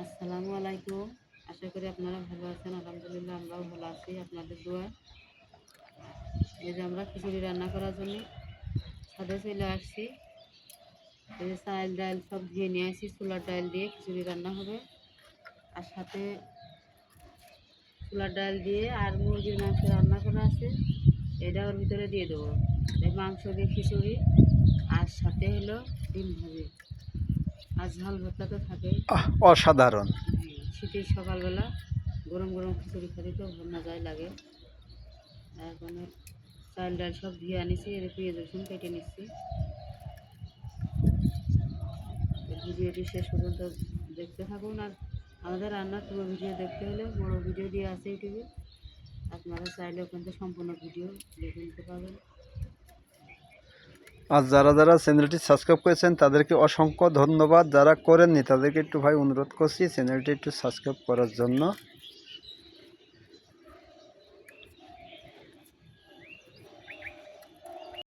আসসালামু আলাইকুম। আশা করি আপনারা ভালো আছেন, আলহামদুলিল্লাহ আমরাও ভালো আছি আপনাদের দোয়া। এই যে আমরা খিচুড়ি রান্না করার জন্য ছাদে চলে আসছি। এই যে চাল ডাল সব ধুয়ে নিয়ে আসি ছোলার ডাল দিয়ে খিচুড়ি রান্না হবে। আর সাথে ছোলার ডাল দিয়ে আর মুরগির মাংস রান্না করা আছে। এটা ওর ভিতরে দিয়ে দেবো। মাংস দিয়ে খিচুড়ি, আর সাথে হলো ডিম ভাজি। আর ঝাল ভর্তা তো আহ, অসাধারণ। শীতের সকালবেলা গরম গরম খিচুড়ি খেতে তো মজাই লাগে। এখন চাল ডাল সব ধুয়ে আনিছি এর পেঁয়াজ রসুন কেটে নিচ্ছি। ভিডিওটি শেষ পর্যন্ত দেখতে থাকুন আর আমাদের রান্নার পুরো ভিডিও দেখতে হলে বড় ভিডিও দিয়ে আছে ইউটিউবে। আপনারা চাইলে ওখান থেকে সম্পূর্ণ ভিডিও দেখে নিতে পারবেন। আর যারা যারা চ্যানেলটি সাবস্ক্রাইব করেছেন, তাদেরকে অসংখ্য ধন্যবাদ। যারা করেননি, তাদেরকে একটু ভাই অনুরোধ করছি, চ্যানেলটি একটু সাবস্ক্রাইব করার জন্য।